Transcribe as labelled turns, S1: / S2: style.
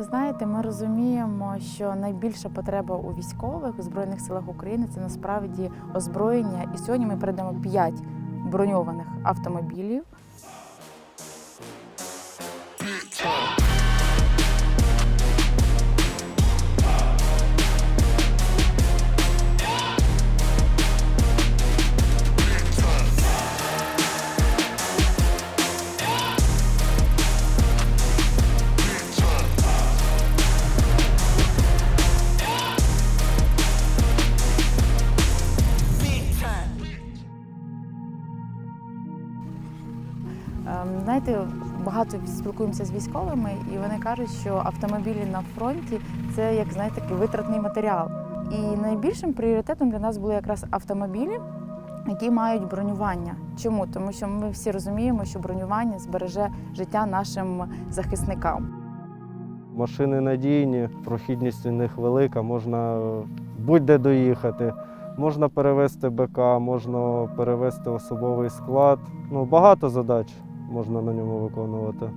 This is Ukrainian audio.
S1: Ви знаєте, ми розуміємо, що найбільша потреба у військових у збройних силах України це насправді озброєння. І сьогодні ми передамо 5 броньованих автомобілів. Знаєте, багато спілкуємося з військовими, і вони кажуть, що автомобілі на фронті це як знаєте, такий витратний матеріал. І найбільшим пріоритетом для нас були якраз автомобілі, які мають бронювання. Чому? Тому що ми всі розуміємо, що бронювання збереже життя нашим захисникам.
S2: Машини надійні, прохідність у них велика, можна е, будь-де доїхати. Можна перевезти БК, можна перевезти особовий склад. Ну, багато задач можна на ньому виконувати.